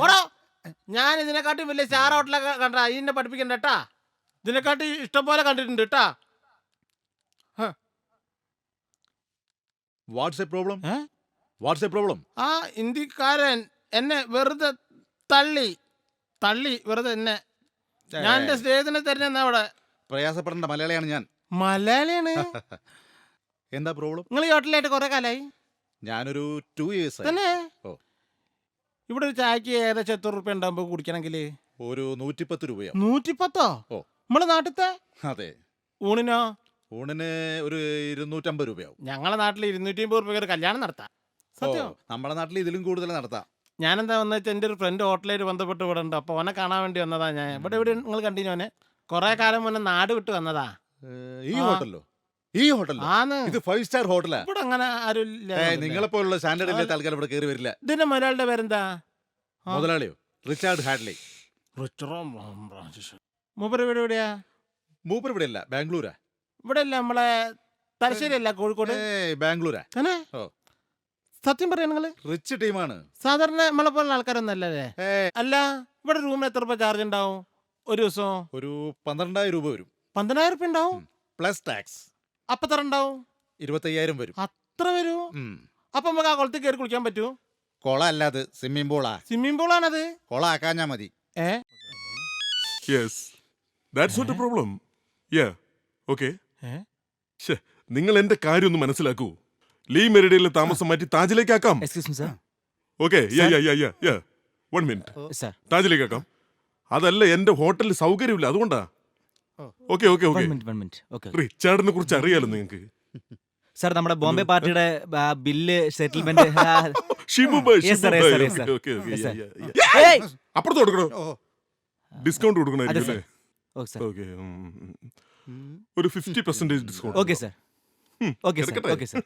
പോടോ. ഞാൻ ഇതിനെക്കാട്ടും വലിയ സ്റ്റാർ ഹോട്ടലൊക്കെ കണ്ട. ഇതിനെ പഠിപ്പിക്കണ്ട കേട്ടാ ഇതിനെക്കാട്ടി ഇഷ്ടം പോലെ കണ്ടിട്ടുണ്ട് കേട്ടാ എ പ്രോബ്ലം? A problem? ആ ഇന്ത്യക്കാരൻ എന്നെ വെറുതെ തള്ളി. തള്ളി വെറുതെ എന്നെ. ഞാൻ എന്റെ സ്നേഹത്തിനെ തരുന്ന അവിടെ. പ്രയാസപ്പെടേണ്ട മലയാളിയാണ് ഞാൻ. മലയാളിയാണ്? എന്താ പ്രോബ്ലം? നിങ്ങൾ ഈ ഹോട്ടലായിട്ട് കുറെ കാലായി? ഞാനൊരു ടു ഇയേഴ്സ് തന്നെ? ഓ. ഇവിടെ ഒരു ചായക്ക് ഏകദേശം എത്ര റുപ്യ ഉണ്ടാകുമ്പോ കുടിക്കണമെങ്കിൽ ഒരു നൂറ്റിപ്പത്ത് രൂപയോ? നൂറ്റിപ്പത്തോ? ഓ. നമ്മളെ നാട്ടിലത്തെ അതെ. ഊണിനോ? ഊണിന് ഒരു ഇരുന്നൂറ്റമ്പത് രൂപയാവും ഞങ്ങളെ നാട്ടിൽ ഇരുന്നൂറ്റി അമ്പത് റുപ്യ ഒരു കല്യാണം നടത്താം. ഓ സത്യം നമ്മുടെ നാട്ടിൽ ഇതിലും കൂടുതൽ നടത്താം. ഞാനെന്താ വന്നു വെച്ചാൽ എന്റെ ഒരു ഫ്രണ്ട് ഹോട്ടലായിട്ട് ബന്ധപ്പെട്ട് ഇവിടെ ഉണ്ട്. അപ്പോൾ ഓനെ കാണാൻ വേണ്ടി വന്നതാ ഞാൻ. ഇവിടെ ഇവിടെ നിങ്ങൾ കണ്ടിന്യൂ ഓനെ? കുറെ കാലം മുന്നേ നാട് വിട്ട് വന്നതാ. ഏ, ഈ ഹോട്ടലോ ഹോട്ടലിലോ? ഈ ഹോട്ടൽ ആന്ന് ഇത് ഫൈവ് സ്റ്റാർ ഹോട്ടലാ. ഇവിടെ അങ്ങനെ ആരും നിങ്ങളെ പോലുള്ള സ്റ്റാൻഡേർഡ് ഇല്ലാത്ത ആൾക്കാർ ഇവിടെ കയറി വരില്ല. ഇതിന്റെ മുതലാളിയുടെ പേരെന്താ. മുതലാളിയോ? Richard Hadley. മൂപ്പർ ഇവിടെ എവിടെയാ? മൂപ്പർ ഇവിടെ അല്ല ബാംഗ്ലൂരാ. ഇവിടെ അല്ല നമ്മളെ തലശ്ശേരി അല്ല കോഴിക്കോട്? ബാംഗ്ലൂരാ. തന്നെ സത്യം പറയാ നിങ്ങൾ. റിച്ച് ടീമാണ്. സാധാരണ നമ്മളെ പോലുള്ള ആൾക്കാരൊന്നും അല്ലല്ലേ അല്ല ഇവിടെ റൂമിന് എത്ര രൂപ ചാർജ് ഉണ്ടാവും? ഒരു ദിവസം? ഒരു പന്ത്രണ്ടായിരം രൂപ വരും. പന്ത്രണ്ടായിരം രൂപ ഉണ്ടാവും? പ്ലസ് ടാക്സ് അപ്പൊ എത്ര ഉണ്ടാവും? ഇരുപത്തയ്യായിരം വരും. അത്ര വരൂ? ഉം. അപ്പൊ നമുക്ക് ആ കുളത്തിൽ കയറി കുളിക്കാൻ പറ്റൂ? കൊള അല്ലാതെ സ്വിമ്മിംഗ് പൂളാ. സ്വിമ്മിംഗ് പൂളാണത്? കൊള ആക്കാഞ്ഞാ മതി. ഏ? Yes that's not a problem yeah okay? നിങ്ങൾ എന്റെ കാര്യം ഒന്ന് മനസ്സിലാക്കൂ. ലീ മെറിഡയിലെ താമസം മാറ്റി താജിലേക്ക് ആക്കാം excuse me sir okay one minute sir താജിലേക്ക് ആക്കാം അതല്ല എന്റെ ഹോട്ടലിൽ സൗകര്യമില്ല. അതുകൊണ്ടാ. Okay okay okay. One minute one minute. Okay റിച്ചാർഡിനെ കുറിച്ച് അറിയാലോ നിങ്ങൾക്ക്? സർ നമ്മുടെ ബോംബെ പാർട്ടിയുടെ ആ, bill settlement Shibu Yes, sir, yes, sir, yes, sir. Yes, sir. അപ്പുറത്ത് കൊടുക്കണോ? ഓ. ഡിസ്കൗണ്ട് അതെ കൊടുക്കണായിരിക്കും സർ അല്ലേ ഓക്കെ സർ ഓക്കെ ഒരു fifty percentage discount okay sir okay sir കിടക്കട്ടെ. ഓക്കെ സർ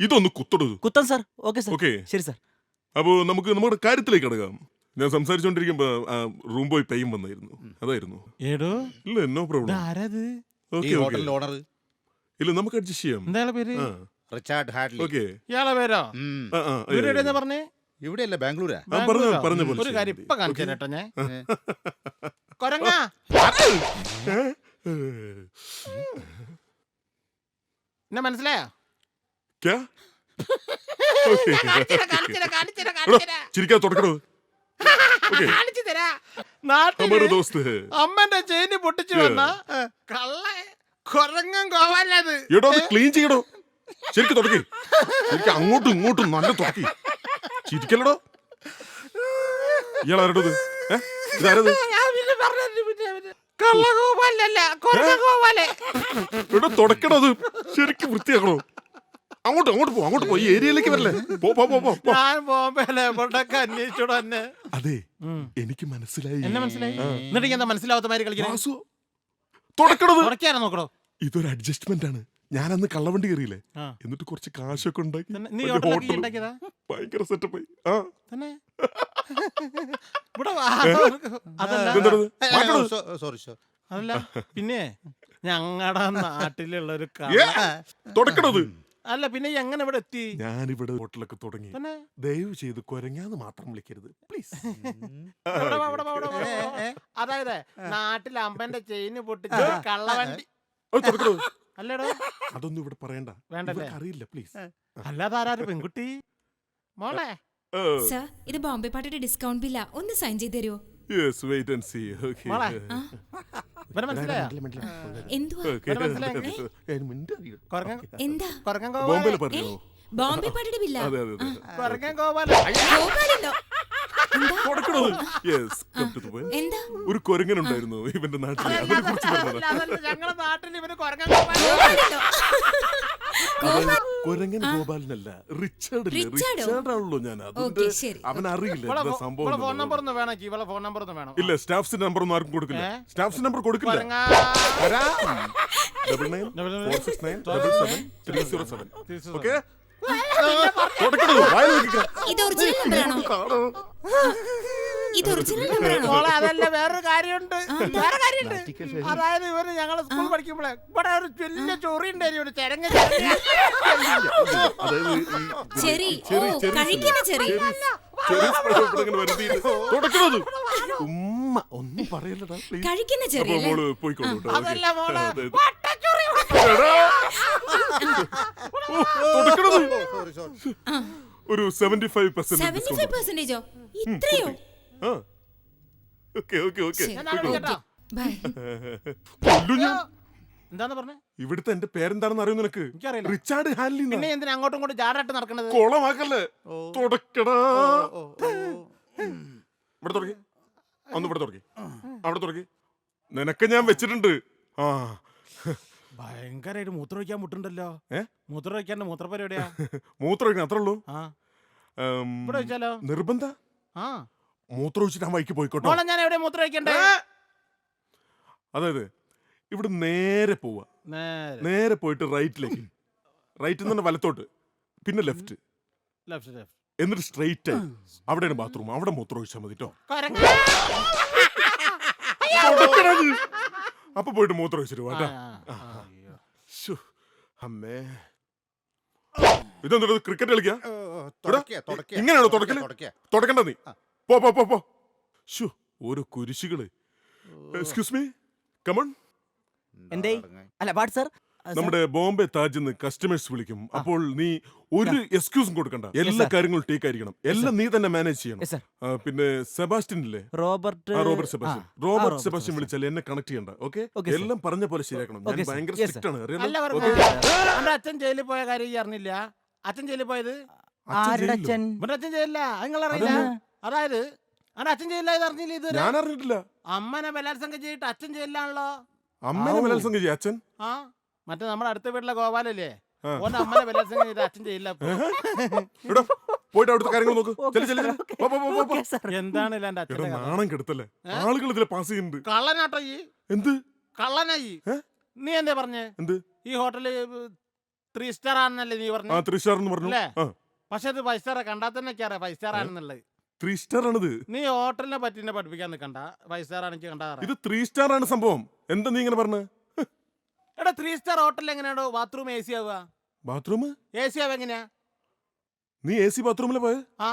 ഇതൊന്ന് കുത്തടു. കുത്തം സർ ഓക്കെ സർ ഓക്കെ. ശരി സർ അപ്പോൾ നമുക്ക് നമ്മുടെ കാര്യത്തിലേക്ക് കിടക്കാം. ഞാൻ സംസാരിച്ചോണ്ടിരിക്കുമ്പോ റൂം ബോയ് പെയ്യും വന്നായിരുന്നു. അതായിരുന്നു. ഏടോ? ഇല്ല എന്നോ പ്രോബ്ലം ആരത്? ഈ ഓക്കെ ഓക്കെ ഹോട്ടലിന്റെ ഓണർ ഇല്ല നമുക്ക് അഡ്ജസ്റ്റ് ചെയ്യാം. എന്താ ഇയാളെ പേര്? Richard Hadley. ഓക്കെ ഇയാളെ പേരോ? ഉം. ഇവർ എവിടെയാ പറഞ്ഞേ? ഇവിടെയല്ല ബാംഗ്ലൂരാ. പറഞ്ഞ ബാംഗ്ലൂരോ? പറഞ്ഞ പോലെ ഒരു കാര്യം ഇപ്പൊ. കാണിച്ചു? കേട്ടോ ഞാൻ. കൊരങ്ങ! എന്നെ മനസ്സിലായോ. ചിരിക്കാൻ തുടക്കണോ നാട്ടിൽ ദോസ്ത്. ഹേ. അമ്മന്റെ ചെയിന് പൊട്ടിച്ചു. വന്ന കള്ള കൊരങ്ങൻ കോവല്ലത് എടോ അത് ക്ലീൻ ചെയ്യടോ. ശരിക്കും തുടക്കി. ശരിക്കും അങ്ങോട്ടും ഇങ്ങോട്ടും നല്ല തുടക്കി. ചിരിക്കലടോ ഇയാളാരടത് ഇതാരത്? ഞാൻ പിന്നെ പറഞ്ഞത് പിന്നെ പിന്നെ. കള്ള കോവല്ലല്ല കൊരങ്ങൻ കോവൽ എടോ തുടക്കണത് അത്. ശരിക്കും വൃത്തിയാക്കണോ? അങ്ങോട്ട് അങ്ങോട്ട് പോ അങ്ങോട്ട് പോ. ഈ ഏരിയയിലേക്ക് വരല്ലേ. പോ പോ പോ പോ, പോ. ഞാൻ ബോംബെയിലെ എവിടൊക്കെ അന്വേഷിച്ചോടോ എന്നെ അതെ എനിക്ക് മനസ്സിലായി. എന്നെ മനസ്സിലായി. എന്നിട്ട് ഞാൻ മനസ്സിലാവാത്ത മാതിരി കളിക്കണം? വാസു തുടക്കണത്. നോക്കടോ ഇതൊരു അഡ്ജസ്റ്റ്മെന്റ് ആണ്. ഞാൻ അന്ന് കള്ളവണ്ടി കയറിയില്ലേ? ആ. എന്നിട്ട് കുറച്ച് കാശൊക്കെ ഉണ്ടാക്കി. തന്നെ- നീ ഹോട്ടലൊക്കെ. ഉണ്ടാക്കിയതാ? ഭയങ്കര സെറ്റപ്പ് ആ. തന്നെ? ഇവിടെ വാ. അതല്ല. ഇതെന്താണത്? മാറ്റണോ? സോറി സോറി അതല്ല. പിന്നെ ഞങ്ങളുടെ നാട്ടിലുള്ള ഒരു ഏ, തുടക്കണത്. അല്ല പിന്നെ ഈ എങ്ങനെ ഇവിടെ എത്തി? ഞാനിവിടെ ഹോട്ടലൊക്കെ തുടങ്ങി. തന്നെ? ദയവ് ചെയ്ത് കൊരങ്ങാന്ന് മാത്രം വിളിക്കരുത്. പ്ലീസ്. ഇവിടെ വാ, ഇവിടെ വാ, ഇവിടെ വാ, ഇവിടെ വാ. അതായത് നാട്ടിൽ അമ്പന്റെ ചെയിന് പൊട്ടിച്ച് കള്ളവണ്ടി. അല്ലടോ? അതൊന്നും ഇവിടെ പറയണ്ട. വേണ്ട ഇവർക്ക് അറിയില്ല പ്ലീസ് അല്ലാതെ ആരാരും പെൺകുട്ടി? മോളെ? സർ ഇത് ബോംബെ പാട്ടിയുടെ ഡിസ്കൗണ്ട് ബില്ല. ഒന്ന് സൈൻ ചെയ്ത് തരുമോ yes wait and see okay മോളെ. ഇവനെ മനസ്സിലായോ? എന്തുവാ? മനസ്സിലായി? എന്താ? കൊരങ്ങൻ ബോംബെയിൽ പറഞ്ഞോ? ബോംബെ ബില്ല? അതെ അതെ അതെ. കൊരങ്ങൻ കോവാല ഗോപാലുണ്ടോ? എന്താ? തുടക്കണത് yes come to the point എന്താ? ഒരു കൊരങ്ങനുണ്ടായിരുന്നു ഇവന്റെ നാട്ടിൽ അതിനെ കുറിച്ച് പറഞ്ഞതാ ഞങ്ങളുടെ നാട്ടിൽ ഇവന് ഗോപാലുണ്ടോ? കൊരങ്ങൻ ഗോപാലനല്ല റിച്ചാർഡ് റിച്ചാർഡോ? റിച്ചാർഡ് ആണല്ലോ ഞാൻ അതുകൊണ്ട് ഓക്കേ, ശരി. അവൻ അറിയില്ല എന്താ സംഭവം ഇവളെ ഫോൺ എന്നുള്ളത്. നമ്പർ ഒന്ന് വേണം ഇവളെ ഫോൺ നമ്പർ ഒന്ന് വേണം. ഇല്ല സ്റ്റാഫ്സിന്റെ നമ്പർ ഒന്നും ആർക്കും കൊടുക്കില്ല. ഏ? സ്റ്റാഫ്സിന്റെ നമ്പർ കൊടുക്കില്ല. കൊരങ്ങ. Double nine Double nine, four six nine double seven three zero seven okay തുടക്കണത് വായ നോക്കിക്കാം ഇത് ഒറിജിനൽ നമ്പറാണോ ഇത് ഒറിജിനൽ നമ്പറാണോ മോളെ അതല്ല വേറൊരു കാര്യമുണ്ട്. വേറെ കാര്യമുണ്ട്. അതായത് ഇവർ ഞങ്ങളെ സ്കൂൾ പഠിക്കുമ്പോഴേ ഇവിടെ ഒരു വലിയ ചൊറി ഉണ്ടായിരുന്നു ഒരു ചെരങ്ങ ചെറി. ഓ കഴിക്കുന്ന ചെറി. ഉമ്മ ഒന്നും പറയല്ലടാ കഴിക്കുന്ന ചെറിയ ചെറിയല്ലേ മോൾ പോയിക്കോളൂ അതല്ല. മോളെ. വട്ടച്ചൊറി ഒരു seventy five percent ഇത്രയോ? Okay okay okay. ശരി. ഞാൻ നാളെ വിളിക്കട്ടോ ബൈ. കൊല്ലു ഞാൻ. എന്താന്ന് പറഞ്ഞേ? ഇവിടുത്തെ എന്റെ പേരെന്താണെന്ന് അറിയോ നിനക്ക്? എനിക്കറിയില്ല. റിച്ചാർഡ് ഹാൻലി പിന്നെ എന്തിനാ അങ്ങോട്ടും ഇങ്ങോട്ടും ജാടായിട്ട് നടക്കണത്? കൊളമാക്കല്ലേ? ഓ. തുടക്കടാ. ഓ, ഓ, ഓ. ഇവിടെ തുടങ്ങി ഒന്ന് ഇവിടെ തുടങ്ങി അവിടെ തുടങ്ങി നിനക്ക് ഞാൻ വെച്ചിട്ടുണ്ട്. ആ. ഭയങ്കരമായിട്ട് മൂത്രമൊഴിക്കാൻ മുട്ടുണ്ടല്ലോ ഏ? മൂത്രമൊഴിക്കാണ്ട് മൂത്രപ്പരിപാടിയാ മൂത്രം ഒഴിക്കണം അത്രേ ഉള്ളൂ. ആ. ഉം, ഇവിടെ വെച്ചാലോ? നിർബന്ധ? ആ. മൂത്രം ഒഴിച്ചിട്ട് ആ വഴിക്ക് പോയിക്കോട്ടോ. മോളെ ഞാൻ എവിടെ മൂത്രമൊഴിക്കണ്ടേ ഏ? അതായത് ഇവിടെ നേരെ പോവാ. നേരെ. നേരെ പോയിട്ട് റൈറ്റിലേക്ക് റൈറ്റിൽ നിന്ന് വലത്തോട്ട്. പിന്നെ ലെഫ്റ്റ് ലെഫ്റ്റ് ലെഫ്റ്റ് എന്നിട്ട് സ്ട്രെയിറ്റ് അവിടെയാണ് ബാത്റൂം അവിടെ മൂത്രം ഒഴിച്ചാൽ മതി കേട്ടോ അപ്പൊ പോയിട്ട് മൂത്രം ഒഴിച്ചിട്ട് വാട്ടാ ശ്ശോ, അമ്മേ. ഇതെന്താ ക്രിക്കറ്റ് കളിക്കാ? തുടയ്ക്ക, തുടയ്ക്ക. ഇങ്ങനെയാണോ തുടക്കൽ? തുടയ്ക്ക. തുടക്കണ്ട നീ. പോ പോ പോ പോ. ഷോ ഓരോ കുരിശുകൾ. എക്സ്ക്യൂസ് മീ കമൺ എന്തേ? അല്ല വാട്ട് സർ? നമ്മുടെ ബോംബെ താജിൽ നിന്ന് കസ്റ്റമേഴ്സ് വിളിക്കും അപ്പോൾ നീ ഒരു എക്സ്ക്യൂസും കൊടുക്കണ്ട. എല്ലാ sir. കാര്യങ്ങളും ടേക്ക് ആയിരിക്കണം. എല്ലാം നീ തന്നെ മാനേജ് ചെയ്യണം. ആ, പിന്നെ സെബാസ്റ്റ്യൻ ഇല്ലേ? റോബർട്ട് ആ Robert Sebastian. Robert Sebastian Sebastian വിളിച്ചാൽ എന്നെ കണക്ട് ചെയ്യണ്ട ഓക്കെ Okay, sir. എല്ലാം പറഞ്ഞ പോലെ ശരിയാക്കണം. ഞാൻ Okay, sir. ഭയങ്കര Yes, sir. സ്ട്രിക്റ്റ് ആണ്. അറിയാലോ? അല്ല Okay? പറഞ്ഞ അച്ഛൻ ജയിലിൽ പോയ കാര്യം ഈ അറിഞ്ഞില്ല അച്ഛൻ ജയിലിൽ പോയത്? അച്ഛൻ ആരുടെ? അച്ഛൻ? ഇവിടെ അച്ഛൻ ജയിലില്ല നിങ്ങൾ അറിയില്ല അതെന്നാ? അതായത് എന്റെ അച്ഛൻ ചെയ്യില്ല ഇത് അറിഞ്ഞില്ല ഇത് ഞാൻ അറിഞ്ഞിട്ടില്ല. അമ്മനെ ബലാത്സംഗം ചെയ്തിട്ട് അച്ഛൻ ചെയ്യില്ലാണല്ലോ അമ്മനെ. ബലാത്സംഗം ചെയ്യ. അച്ഛൻ? ആ മറ്റേ നമ്മുടെ അടുത്ത വീട്ടിലെ ഗോപാലല്ലേ? ആ. ഓന്റെ അമ്മനെ ബലാത്സംഗം ചെയ്തിട്ട് അച്ഛൻ ചെയ്യില്ല എടാ പോയിട്ട് അവിടുത്തെ കാര്യങ്ങൾ നോക്ക്. ചെല്ലു, ചെല്ലു, ചെല്ലു. പോ, പോ, പോ, പോ. എന്താണ് എന്റെ എടാ കഥ? നാണം കെടുത്തല്ലേ? ആളുകൾ ഇതിലെ പാസ് ചെയ്യുന്നുണ്ട്. കള്ളനാട്ടോ ഈ. എന്ത്? കള്ളനായി. ഏ? നീ എന്താ പറഞ്ഞേ? എന്ത്? ഈ ഹോട്ടൽ ത്രീ സ്റ്റാർ ആണെന്നല്ലേ നീ ആ പറഞ്ഞു ത്രീ സ്റ്റാർ എന്ന് പറഞ്ഞു. അല്ലേ? ആ. പക്ഷെ അത് ഫൈവ് സ്റ്റാർ കണ്ടാൽ തന്നെ അറിയാം ഫൈവ് സ്റ്റാർ ആണെന്നുള്ളത്. ത്രീ സ്റ്റാർ ആണിത്. നീ ഹോട്ടലിനെ പറ്റി എന്നെ പഠിപ്പിക്കാൻ നിൽക്കണ്ട ഫൈവ് സ്റ്റാർ ആണെങ്കിൽ കണ്ടാ ഇത് ത്രീ സ്റ്റാർ ആണ് സംഭവം. എന്താ നീ ഇങ്ങനെ പറഞ്ഞ? എടാ ത്രീ സ്റ്റാർ ഹോട്ടലിൽ എങ്ങനെയാണോ ബാത്റൂം എ സി ആവുക. ബാത്റൂം എ സി ആവുക എങ്ങനെയാ? നീ എ സി ബാത്റൂമിൽ പോയത് ആ.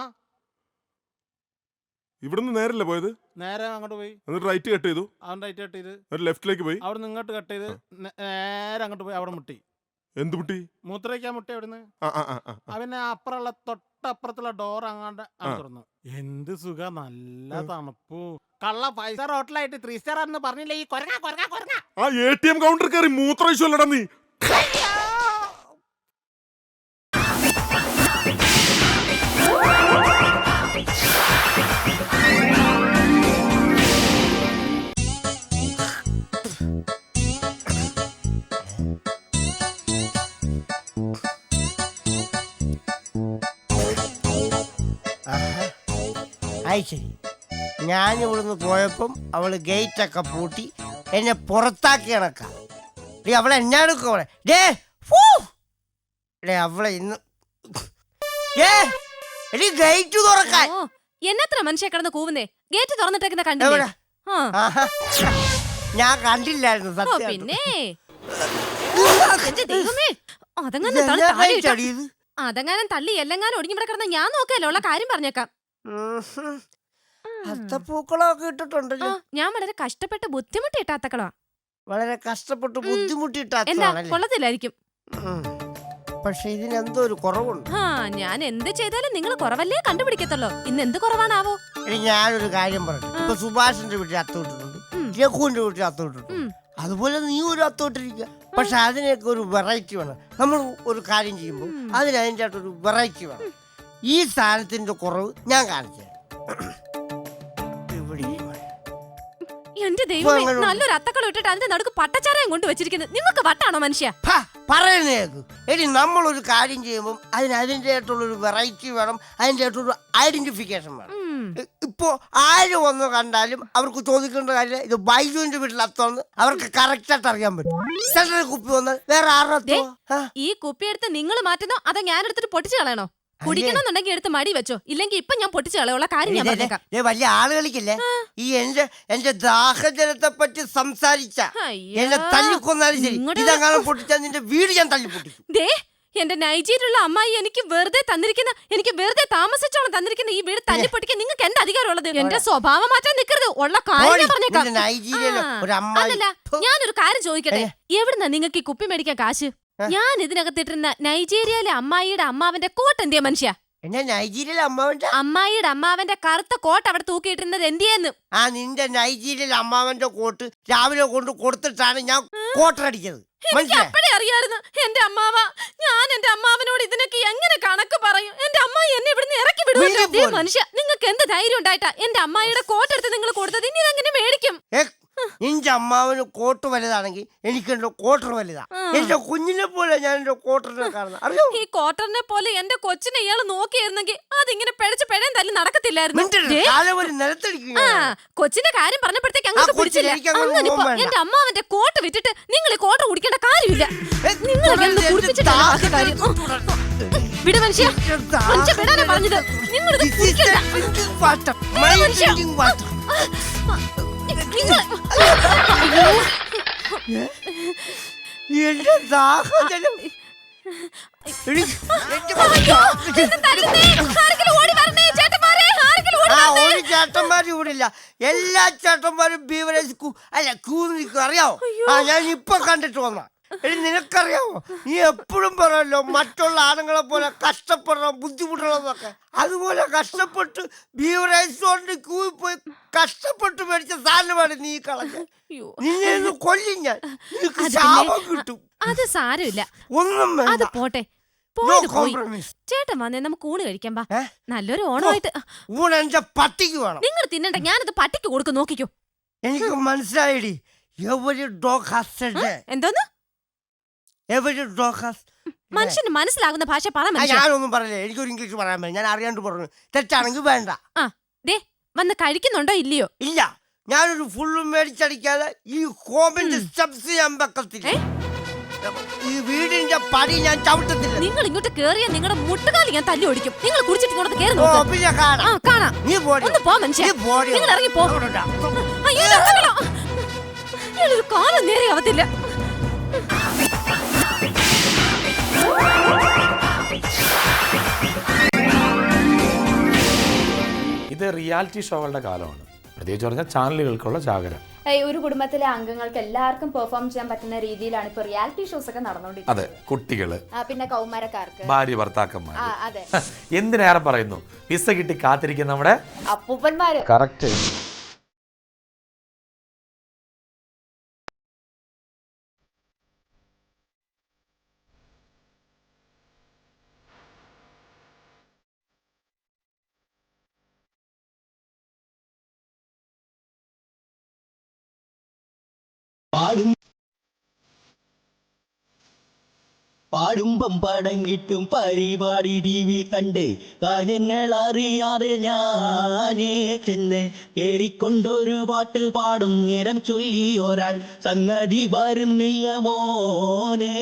ഇവിടുന്ന് നേരല്ലേ പോയത്? നേരെ അങ്ങോട്ട് പോയി. എന്നിട്ട് റൈറ്റ് കട്ട് ചെയ്തു. അവൻ റൈറ്റ് കട്ട് ചെയ്ത്. ഒരു ലെഫ്റ്റിലേക്ക് പോയി. അവിടെ നിന്ന് ഇങ്ങോട്ട് കട്ട് ചെയ്ത് നേരെ അങ്ങോട്ട് പോയി. അവിടെ മുട്ടി. എന്ത് മുട്ടി? മൂത്രയ്ക്കാൻ മുട്ടി അവിടുന്ന്. അവന് അപ്പുറമുള്ള തൊട്ടപ്പുറത്തുള്ള ഡോർ അങ്ങാണ്ട്. തുറന്നു എന്ത് സുഖ നല്ല. തണുപ്പു. കള്ള ഫൈവ് സ്റ്റാർ ഹോട്ടലായിട്ട് ത്രീ സ്റ്റാർ ആണെന്ന് പറഞ്ഞില്ലേ? ഈ കൊരങ്ങ കൊരങ്ങ കൊരങ്ങ. ആ എ ടി എം കൗണ്ടർ കയറി മൂത്രമൊഴിച്ചല്ലടാ നീ. ശരി ഞാൻ ഇവിടുന്ന് പോയപ്പം അവൾ ഗേറ്റൊക്കെ പൂട്ടി എന്നെ പുറത്താക്കി ഇണക്കാം ഡേ അവളെ എന്നാടുക്കും അവളെ? ഡേ അവളെ ഇന്ന് ഡേ എടി ഗേറ്റ് തുറക്കാൻ. ഓ, എന്നത്ര മനുഷ്യ കിടന്ന് കൂവുന്നേ? ഗേറ്റ് തുറന്നിട്ടേക്കുന്ന എവിടെ? കണ്ടില്ലേ ആ, ആഹാ. ഞാൻ കണ്ടില്ലായിരുന്നു ഓ സത്യം. പിന്നെ? എന്റെ ദൈവമേ. അതങ്ങനെ തള്ളി താഴെ ഇട്ടോ. അതെങ്ങാനും തള്ളി എല്ലെങ്ങാനും ഒടിഞ്ഞിവിടെ ഇവിടെ കിടന്ന ഞാൻ നോക്കാലോ ഉള്ള കാര്യം പറഞ്ഞേക്കാം. അത്തപ്പൂക്കളമൊക്കെ ആ, ഇട്ടിട്ടുണ്ടല്ലോ ഞാൻ വളരെ കഷ്ടപ്പെട്ട് ബുദ്ധിമുട്ടി ഇട്ടാത്തക്കളാ വളരെ കഷ്ടപ്പെട്ട് എന്താ ബുദ്ധിമുട്ടിട്ടാണല്ലേ കൊള്ളത്തില്ലായിരിക്കും പക്ഷെ ഇതിനെന്തോ ഒരു കുറവുണ്ട്. ആ ഞാൻ എന്ത് ചെയ്താലും നിങ്ങൾ കുറവല്ലേ കണ്ടുപിടിക്കത്തുള്ളൂ. ഇന്ന് എന്ത് കുറവാണാവോ? ഞാനൊരു കാര്യം പറഞ്ഞു ഇപ്പൊ സുഭാഷിന്റെ വീട്ടിൽ അത്തോട്ടിട്ടുണ്ട്. രഘുവിന്റെ വീട്ടിൽ അത്തോട്ടിട്ടുണ്ട്. അതുപോലെ നീ ഒരു അത്തോട്ടിരിക്കുക പക്ഷെ അതിനൊക്കെ ഒരു വെറൈറ്റി വേണം. നമ്മൾ ഒരു കാര്യം ചെയ്യുമ്പോൾ അതിനായിട്ടൊരു അതിന് അതിന്റെ ഒരു വെറൈറ്റി വേണം ഈ സാധനത്തിന്റെ കുറവ് ഞാൻ കാണിച്ചു എന്റെ ദൈവം നല്ലൊരു അത്തക്കള ഇട്ടിട്ട് അതിന്റെ നടുക്ക് പട്ടച്ചാരയും കൊണ്ട് വെച്ചിരിക്കുന്നത് നിങ്ങൾക്ക് വട്ടാണോ മനുഷ്യ? പറയുന്നേക്ക് എടി നമ്മളൊരു കാര്യം ചെയ്യുമ്പോൾ അതിന് അതിന്റെ ഒരു വെറൈറ്റി വേണം അതിന്റെ ആയിട്ടൊരു ഐഡന്റിഫിക്കേഷൻ വേണം. ഇപ്പോ ആര് വന്ന് കണ്ടാലും അവർക്ക് ചോദിക്കേണ്ട കാര്യം ഇത് ബൈജുവിന്റെ വീട്ടിൽ അത്തോന്ന് അവർക്ക് കറക്റ്റ് ആയിട്ട് അറിയാൻ പറ്റും. സെൻട്രൽ കുപ്പി വന്നാൽ വേറെ ആരുടെ ഈ കുപ്പി എടുത്ത് നിങ്ങൾ മാറ്റുന്നോ? അതോ ഞാൻ എടുത്തിട്ട് പൊട്ടിച്ചു കളയണോ? കുടിക്കണമെന്നുണ്ടെങ്കിൽ എടുത്ത് മടി വെച്ചോ. ഇല്ലെങ്കിൽ ഇപ്പൊ ഞാൻ പൊട്ടിച്ചു കളയുള്ള. കാര്യം ഞാൻ പറഞ്ഞേക്കാം. വലിയ ആളുകളിക്കില്ലേ? ഈ എന്റെ എന്റെ ദാഹജലത്തെ പറ്റി സംസാരിച്ച. എന്നെ തല്ലിക്കൊന്നാലും ശരി. ഇതെങ്ങാനും പൊട്ടിച്ചാൽ നിന്റെ വീട് ഞാൻ തല്ലി പൊട്ടിച്ചു ദേ എന്റെ നൈജീരിയുള്ള അമ്മായി എനിക്ക് വെറുതെ തന്നിരിക്കുന്ന എനിക്ക് വെറുതെ താമസിച്ചോളം തന്നിരിക്കുന്ന ഈ വീട് തല്ലിപ്പൊട്ടിക്കാൻ നിങ്ങൾക്ക് എന്താ അധികാരമുള്ളത്? എന്റെ സ്വഭാവം മാറ്റാൻ നിൽക്കരുത് ഉള്ള കാര്യം പറഞ്ഞേക്കാം. അല്ലല്ല. ഞാനൊരു കാര്യം ചോദിക്കട്ടെ? എവിടുന്നാ നിങ്ങൾക്ക് ഈ കുപ്പി മേടിക്കാൻ കാശ്? ഞാൻ ഇതിനകത്തിട്ടിരുന്ന നൈജീരിയയിലെ അമ്മായിയുടെ അമ്മാവന്റെ കോട്ട് എന്തിയാ മനുഷ്യ? എന്നെ നൈജീരിയയിലെ അമ്മാവന്റെ? അമ്മായിയുടെ അമ്മാവന്റെ കറുത്ത കോട്ട് അവിടെ തൂക്കിയിട്ടിരുന്നത് എന്തിയെന്ന്? ആ നിന്റെ നൈജീരിയയിലെ അമ്മാവന്റെ കോട്ട് രാവിലെ കൊണ്ട് കൊടുത്തിട്ടാണ് ഞാൻ കോട്ടറടിച്ചത് എനിക്ക് അപ്പഴേ അറിയായിരുന്നു എന്റെ അമ്മാവ ഞാൻ എന്റെ അമ്മാവനോട് ഇതിനൊക്കെ എങ്ങനെ കണക്ക് പറയും? എന്റെ അമ്മായി എന്നെ ഇവിടുന്ന് ഇറക്കി വിടുമല്ലോ മനുഷ്യ നിങ്ങൾക്ക് എന്ത് ധൈര്യം ഉണ്ടായിട്ടാ? എന്റെ അമ്മായിയുടെ കോട്ടെടുത്ത് നിങ്ങൾ കൊടുത്തത്? ഇനി ഇതെങ്ങനെ മേടിക്കും? നിന്റെ അമ്മാവന് കോട്ട് വലുതാണെങ്കിൽ എനിക്ക് എന്റെ കോട്ടർ വലുതാ. എന്റെ കുഞ്ഞിനെ പോലെ ഞാൻ എന്റെ കോട്ടറിനെ കാണുന്നത് അറിയോ? ഈ കോട്ടറിനെ പോലെ എന്റെ കൊച്ചിനെ ഇയാൾ നോക്കിയിരുന്നെങ്കിൽ അതിങ്ങനെ പിഴച്ച് പിഴയും തല്ലി നടക്കത്തില്ലായിരുന്നു. കൊച്ചിന്റെ കാര്യം പറഞ്ഞപ്പോഴത്തേക്ക് അങ്ങോട്ട് കുടിച്ചില്ല അങ്ങനെ. എന്റെ അമ്മാവന്റെ കോട്ട് വിറ്റിട്ട് നിങ്ങൾ ഈ കോട്ടർ കുടിക്കേണ്ട കാര്യമില്ല. നിങ്ങൾ തുടരുത്. വിട് മനുഷ്യ. മനുഷ്യ വിടാനാ പറഞ്ഞത്. നിങ്ങളിത് കുടിക്കണ്ട. മനുഷ്യ. നിങ്ങൾ എന്റെ ദാഹജലം എടി, എല്ലാ ചേട്ടന്മാരും ബീവറേജ് അല്ല നിൽക്കും അറിയാവോ ആ ഞാൻ ഇപ്പൊ കണ്ടിട്ട് വന്ന എടി നിനക്കറിയാമോ നീ എപ്പോഴും പറയല്ലോ മറ്റുള്ള ആണുങ്ങളെ പോലെ കഷ്ടപ്പെടണം ബുദ്ധിമുട്ടുള്ളതൊക്കെ. അതുപോലെ കഷ്ടപ്പെട്ട് ബീവറേജ് ക്യൂ പോയി കഷ്ടപ്പെട്ട് മേടിച്ച സാധനമാണ് നീ കളഞ്ഞ. നിന്നെ ഒന്ന് കൊല്ലും ഞാൻ. നിനക്ക് ശാപം കിട്ടും. അത് സാരമില്ല. ഒന്നും അത് പോട്ടെ. ചേട്ടൻ വന്നേ നമുക്ക് ഊണ് കഴിക്കാൻ പാ നല്ലൊരു ഓണമായിട്ട്. ഊണ് എന്റെ പട്ടിക്ക് വേണം. നിങ്ങൾ തിന്നണ്ട ഞാനത് പട്ടിക്ക് കൊടുക്കും നോക്കിക്കോ. എനിക്ക് മനസ്സിലായിടി. എവരി ഡോഗ് ഹാസ് എന്തോന്ന്? എവരി ഡോഗ് ഹാസ് മനുഷ്യന് മനസ്സിലാകുന്ന ഭാഷ പറ മനുഷ്യ. ഞാനൊന്നും പറഞ്ഞില്ല. എനിക്കൊരു ഇംഗ്ലീഷ് പറയാൻ പറ്റും ഞാൻ അറിയാണ്ട് പറഞ്ഞു. തെറ്റാണെങ്കിൽ വേണ്ട. ആ ദേ വന്ന് കഴിക്കുന്നുണ്ടോ ഇല്ലയോ? ഇല്ല. ഞാനൊരു ഫുള്ളും മേടിച്ചടിക്കാതെ ഈ ഹോമിന്റെ സ്റ്റെപ്സ് ഞാൻ വെക്കത്തില്ല. ഈ വീടിന്റെ പടി ഞാൻ ചവിട്ടത്തില്ല. നിങ്ങൾ ഇങ്ങോട്ട് കേറിയ നിങ്ങളുടെ മുട്ടുകാലി ഞാൻ തല്ലി ഓടിക്കും. നിങ്ങൾ കുടിച്ചിട്ട് ഇങ്ങോട്ട് കേറി ഓ നോക്ക് പിന്നെ ആ കാണാം. നീ പോടി ഒന്ന് പോ മനുഷ്യ. നീ പോടി നിങ്ങൾ ഇറങ്ങി പോ. അയ്യോ ഇത് ഇറങ്ങണം. ഇയാളൊരു കാലം നേരെ ആവത്തില്ല റിയാലിറ്റി ഷോകളുടെ കാലമാണ്. പ്രത്യേകിച്ച് പറഞ്ഞാൽ ചാനലുകൾക്കുള്ള ജാഗരം. ഒരു കുടുംബത്തിലെ അംഗങ്ങൾക്ക് എല്ലാവർക്കും പെർഫോം ചെയ്യാൻ പറ്റുന്ന രീതിയിലാണ് ഇപ്പൊ റിയാലിറ്റി ഷോസ് ഒക്കെ നടന്നുകൊണ്ടിരിക്കുന്നത്. അതെ കുട്ടികൾ പിന്നെ കൗമാരക്കാർക്ക്. ഭാര്യ ഭർത്താക്കന്മാർ അതെ. എന്തിനേറെ പറയുന്നു? വിസ കിട്ടി കാത്തിരിക്കുന്ന നമ്മുടെ അപ്പൂപ്പന്മാര്. കറക്റ്റ് പാടുമ്പം പടങ്ങിട്ടും പരിപാടി ടി വി കണ്ട് കാര്യങ്ങൾ അറിയാതെ ഞാനേ ചെന്ന് കേറിക്കൊണ്ടൊരു പാട്ട് പാടും നേരം ചൊല്ലി ഒരാൾ സംഗതി വരുന്നില്ല മോനെ.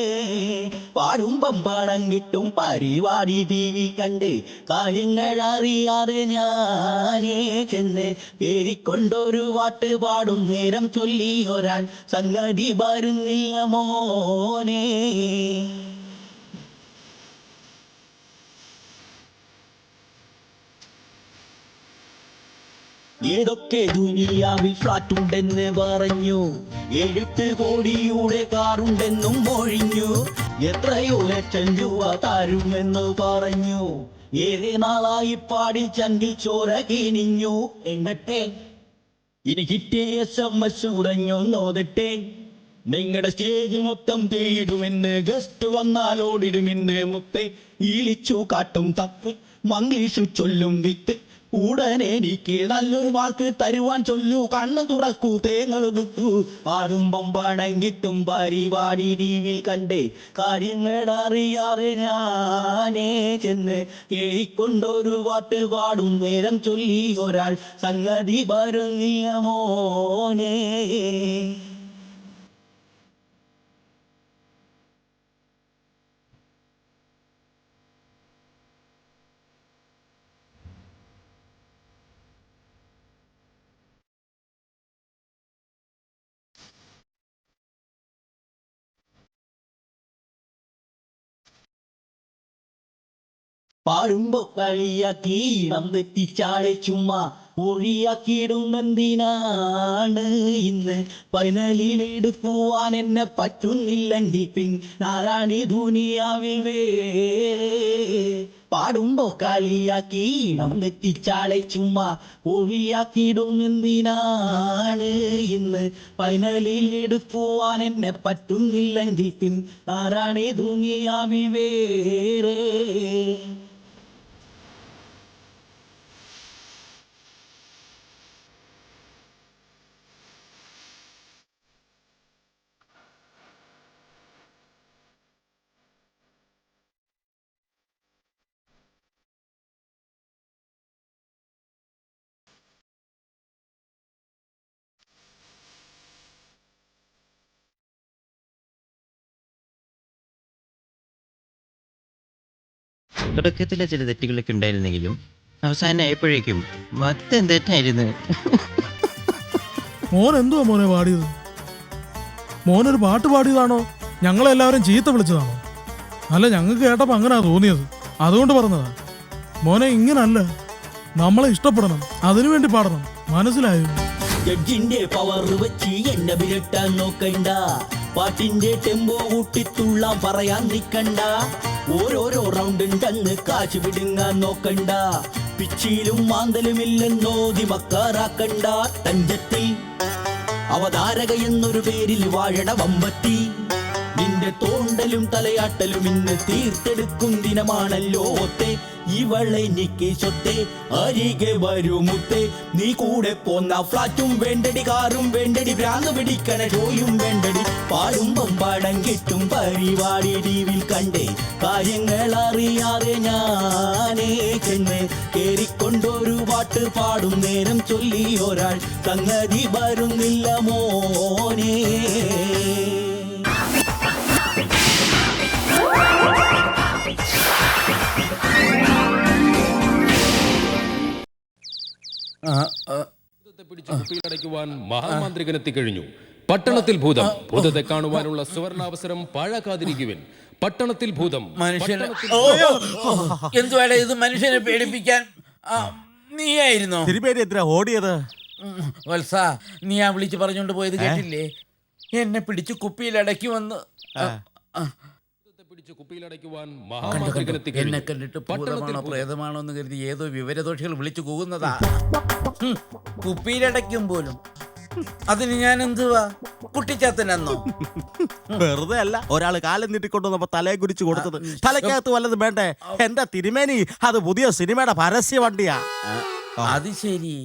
പാടുമ്പം പടങ്ങിട്ടും പരിപാടി ടി വി കണ്ട് കാര്യങ്ങൾ അറിയാതെ ഞാനേ ചെന്ന് കേറിക്കൊണ്ടൊരു പാട്ട് പാടും നേരം ചൊല്ലി ഒരാൾ സംഗതി വരുന്നില്ല മോനെ. ഏതൊക്കെ ദുനിയാവിൽ ഫ്ലാറ്റുണ്ടെന്ന് പറഞ്ഞു? എഴുത്ത് കോടിയുടെ കാറുണ്ടെന്നും ഒഴിഞ്ഞു എത്രയോ ലക്ഷം രൂപ തരുമെന്ന് പറഞ്ഞു. ഏറെ നാളായി പാടി ചങ്കിൽ ചോര കിനിഞ്ഞു. എന്നിട്ടേ ഇനി കിട്ടിയ എസ് എം എസ് നിങ്ങളുടെ സ്റ്റേജ് മൊത്തം തേടുമെന്ന് ഗസ്റ്റ് വന്നാൽ ഓടിടുമെന്ന് മുത്തെ. ഈളിച്ചു കാട്ടും തപ്പ്. മങ്ങീഷു ചൊല്ലും വിത്ത്. ഉടനെ എനിക്ക് നല്ലൊരു വാക്ക് തരുവാൻ ചൊല്ലു. കണ്ണു തുറക്കൂ തേങ്ങൾ വിട്ടു പാടുമ്പം പണം കിട്ടും പരിപാടി ടിവി കണ്ടേ. കാര്യങ്ങൾ അറിയാതെ ഞാനേ ചെന്ന് കേൾക്കൊണ്ടൊരു പാട്ട് പാടും. നേരം ചൊല്ലി ഒരാൾ സംഗതി പറഞ്ഞ മോനേ. പാടുമ്പോ കളിയാക്കി വന്നെത്തിച്ചാളെ ചുമ്മാ ഒഴിയാക്കിയിടുന്നെന്തിനാണ് ഇന്ന് പൈനലിൽ എടുക്കുവാൻ എന്നെ പറ്റുന്നില്ലെങ്കിൽ പിൻ നാരാണി ദുനിയാവിവേ പാടുമ്പോ കളിയാക്കി വന്നെത്തിച്ചാളെ ചുമ്മാ ഒഴിയാക്കിയിടുന്നെന്തിനാണ് ഇന്ന് പൈനലിൽ എടുക്കുവാൻ എന്നെ പറ്റുന്നില്ലെങ്കിൽ പിൻ നാരാണി ദുനിയാവിൽ തുടക്കത്തിലെ ചില തെറ്റുകളൊക്കെ ഉണ്ടായിരുന്നെങ്കിലും അവസാനം ആയപ്പോഴേക്കും മൊത്തം തെറ്റായിരുന്നു. മോൻ എന്തുവാ മോനെ പാടിയത്? മോനൊരു പാട്ട് പാടിയതാണോ? ഞങ്ങളെല്ലാവരും ചീത്ത വിളിച്ചതാണോ? അല്ല ഞങ്ങൾക്ക് കേട്ടപ്പോ അങ്ങനെ തോന്നിയത്. അതുകൊണ്ട് പറഞ്ഞതാ. മോനെ ഇങ്ങനല്ല. നമ്മളെ ഇഷ്ടപ്പെടണം. അതിനു വേണ്ടി പാടണം. മനസ്സിലായോ? ജഡ്ജിന്റെ പവർ വെച്ച് എന്നെ വിരട്ടാൻ നോക്കണ്ട. പാട്ടിന്റെ ടെമ്പോ കൂട്ടിത്തുള്ളാൻ പറയാൻ നിക്കണ്ട ഓരോരോ റൗണ്ടും ഉണ്ടെന്ന് കാശ് വിടുങ്ങാൻ നോക്കണ്ട. പിച്ചിയിലും മാന്തലുമില്ലെന്നോതി മക്കാറാക്കണ്ട. തഞ്ചത്തിൽ അവതാരക എന്നൊരു പേരിൽ വാഴണ വമ്പത്തി. നിന്റെ തോണ്ടലും തലയാട്ടലും ഇന്ന് തീർത്തെടുക്കും ദിനമാണല്ലോ ഒത്തെ ഇവളെനിക്ക് സ്വത്തെ അരികെ വരുമുത്തെ നീ കൂടെ പോന്ന ഫ്ലാറ്റും വേണ്ടടി കാറും വേണ്ടടി ഭ്രാന്ത് പിടിക്കണ ഷോയും വേണ്ടടി. പാടുമ്പം പാടം കിട്ടും പരിപാടി ടിവിൽ കണ്ടേ. കാര്യങ്ങൾ അറിയാതെ ഞാനേ ചെന്ന് കേറിക്കൊണ്ടൊരു പാട്ട് പാടും നേരം ചൊല്ലി ഒരാൾ. സംഗതി വരുന്നില്ല മോനേ. ഭൂതത്തെ പിടിച്ച് കുപ്പിയിലടയ്ക്കുവാൻ മഹാമാന്ത്രികനെത്തി കഴിഞ്ഞു. പട്ടണത്തിൽ ഭൂതം. ഭൂതത്തെ കാണുവാനുള്ള സുവർണാവസരം പാഴാക്കാതിരിക്കുവിൻ. പട്ടണത്തിൽ ഭൂതം. മനുഷ്യനെ എന്തുവാടെ ഇത് മനുഷ്യനെ പേടിപ്പിക്കാൻ? ആ, നീയായിരുന്നോ? തിരുമേനി എന്തിനാ ഓടിയത്? വത്സ നീ ആ വിളിച്ച് പറഞ്ഞോണ്ട് പോയത് കേട്ടില്ലേ? എന്നെ പിടിച്ച് കുപ്പിയിൽ അടക്കി വന്ന് ആ, ആ, എന്നെ കണ്ടിട്ട് ഭൂതമാണോ ഭൂതം. പ്രേതമാണോ എന്ന് കരുതി ഏതോ വിവരദോഷികൾ വിളിച്ചു കൂകുന്നതാ കുപ്പിയിലടയ്ക്കും പോലും. അതിന് ഞാൻ എന്തുവാ കുട്ടിച്ചാത്തനെന്നോ വെറുതെ അല്ല ഒരാൾ കാലം നീട്ടിക്കൊണ്ടുവന്നപ്പോ തലയെ കുരിച്ചു കൊടുത്തത്. തലക്കകത്ത് വല്ലതും വേണ്ടേ? എന്റെ തിരുമേനി അത് പുതിയ സിനിമയുടെ പരസ്യ വണ്ടിയാ. അത് ശരി.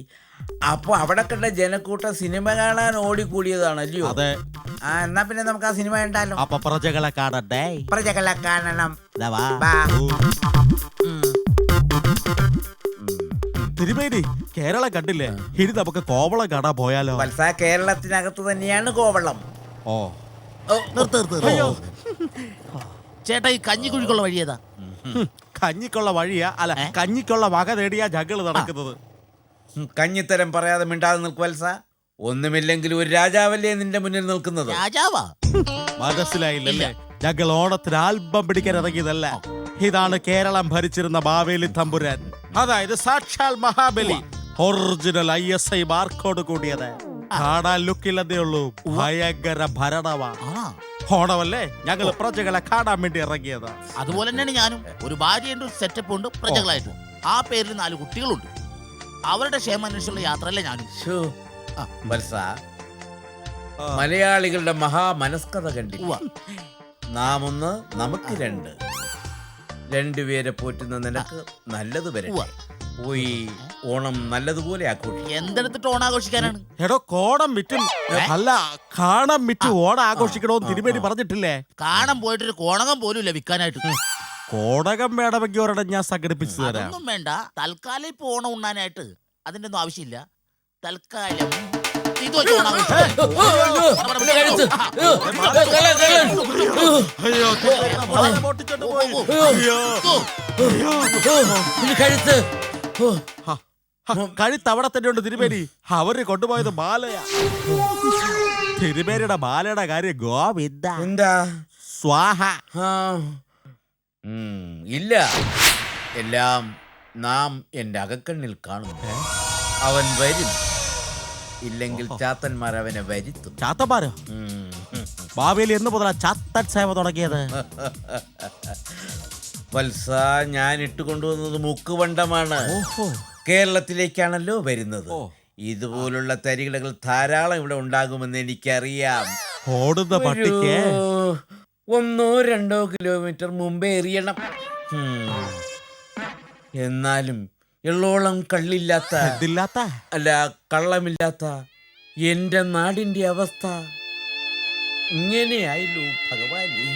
അപ്പൊ അവിടെ കണ്ട ജനക്കൂട്ടം സിനിമ കാണാൻ ഓടിക്കൂടിയതാണല്ലോ അതെ. ആ എന്നാ പിന്നെ നമുക്ക് ആ സിനിമ ഉണ്ടല്ലോ അപ്പൊ പ്രജകളെ കാണണ്ടേ? പ്രജകളെ കാണണം. ദാ വാ. വാ. ഓ. ഉം. തിരുമേനി കേരളം കണ്ടില്ലേ? ഇനി നമുക്ക് കോവളം കാണാൻ പോയാലോ? വത്സ കേരളത്തിനകത്ത് തന്നെയാണ് കോവളം. ഓ. ഓ, അയ്യോ. ചേട്ടാ ഈ കഞ്ഞിക്കുഴിക്കുള്ള വഴിയേതാ? ഹും, കഞ്ഞിക്കുള്ള വഴിയാ? അല്ല കഞ്ഞിക്കുള്ള വക നേടിയാ ജകൾ നടക്കുന്നത്. കഞ്ഞിത്തരം പറയാതെ മിണ്ടാതെ നിൽക്കുവൽസ ഒന്നുമില്ലെങ്കിൽ ഒരു രാജാവല്ലേ നിന്റെ മുന്നിൽ നിൽക്കുന്നത്. രാജാവാ? മനസ്സിലായില്ലല്ലേ? ഞങ്ങൾ ഓണത്തിന് ആൽബം പിടിക്കാൻ ഇറങ്ങിയതല്ല. ഇതാണ് കേരളം ഭരിച്ചിരുന്ന ബാവേലി തമ്പുരാൻ. അതായത് സാക്ഷാൽ Mahabali. Original I S I മാർക്കോട് കൂടിയത്. കാണാൻ ലുക്കില്ലെന്നേ ഉള്ളൂ. ഭയങ്കര ഭരണമാണ് ഓണമല്ലേ? ഞങ്ങൾ പ്രജകളെ കാണാൻ വേണ്ടി ഇറങ്ങിയത്. അതുപോലെ തന്നെയാണ് ഞാനും. ഒരു ഭാര്യയുണ്ട് സെറ്റപ്പ് ഉണ്ട് പ്രജകളായിട്ടും. ആ പേരിൽ നാല് കുട്ടികളുണ്ട്. അവരുടെ ക്ഷേമാന്വേഷണമുള്ള യാത്രയല്ലേ ഞാനും. വത്സ മലയാളികളുടെ മഹാമനസ്കത കണ്ടില്ല? നാം ഒന്ന് നമുക്ക് രണ്ട്. രണ്ടുപേരെ പോറ്റുന്ന നിനക്ക് നല്ലത് വരട്ടെ. പോയി ഓണം നല്ലതുപോലെ ആഘോഷിക്കും എന്തെടുത്തിട്ട് ഓണാഘോഷിക്കാനാണ് എടോ കോടം വിറ്റും അല്ല കാണം വിറ്റ് ഓണം ആഘോഷിക്കണോന്ന് തിരുമേനി പറഞ്ഞിട്ടില്ലേ? കാണാൻ പോയിട്ടൊരു കോണകം പോലും ഇല്ല വിൽക്കാനായിട്ട് കോടകം വേണമെങ്കിൽ ഒരെണ്ണം ഞാൻ സംഘടിപ്പിച്ചു തരാം അതൊന്നും വേണ്ട തൽക്കാലം ഇപ്പൊ ഓണം ഉണ്ണാനായിട്ട് അതിന്റെ ഒന്നും ആവശ്യമില്ല തൽക്കാലം ഇത് വെച്ച് ഓണാഘോഷിക്കാം. അയ്യോ വളരെ പൊട്ടിച്ചോണ്ട് പോയി. അയ്യോ. കഴുത്ത് ഹ, ഹ, കഴുത്ത് അവിടെ തന്നെ ഉണ്ട് തിരുമേനി അവർ കൊണ്ടുപോയത് മാലയാ തിരുമേനിയുടെ മാലയുടെ കാര്യം ഗോവിന്ദ എന്താ സ്വാഹ ആ. ഇല്ല. എല്ലാം നാം എന്റെ അകക്കണ്ണിൽ കാണുന്നു. അവൻ വരും. ഇല്ലെങ്കിൽ ചാത്തന്മാർ അവനെ വരുത്തും. ചാത്തന്മാരോ? ഉം. ഭാവിയിൽ എന്ന് മുതലാ ചാത്തൻ സേവ തുടങ്ങിയത്. വത്സ ഞാൻ ഇട്ടുകൊണ്ടുവന്നത് മുക്കുവണ്ടമാണ്. കേരളത്തിലേക്കാണല്ലോ വരുന്നത്. ഇതുപോലുള്ള തരികിടകൾ ധാരാളം ഇവിടെ ഉണ്ടാകുമെന്ന് എനിക്കറിയാം. ഓടുന്ന പട്ടിക്ക്. ഒരു ഒന്നോ രണ്ടോ കിലോമീറ്റർ മുമ്പേ എറിയണം. എന്നാലും എള്ളോളം കള്ളില്ലാത്ത ഇതില്ലാത്ത അല്ല കള്ളമില്ലാത്ത എന്റെ നാടിന്റെ അവസ്ഥ ഇങ്ങനെയായില്ലോ ഭഗവാനെ.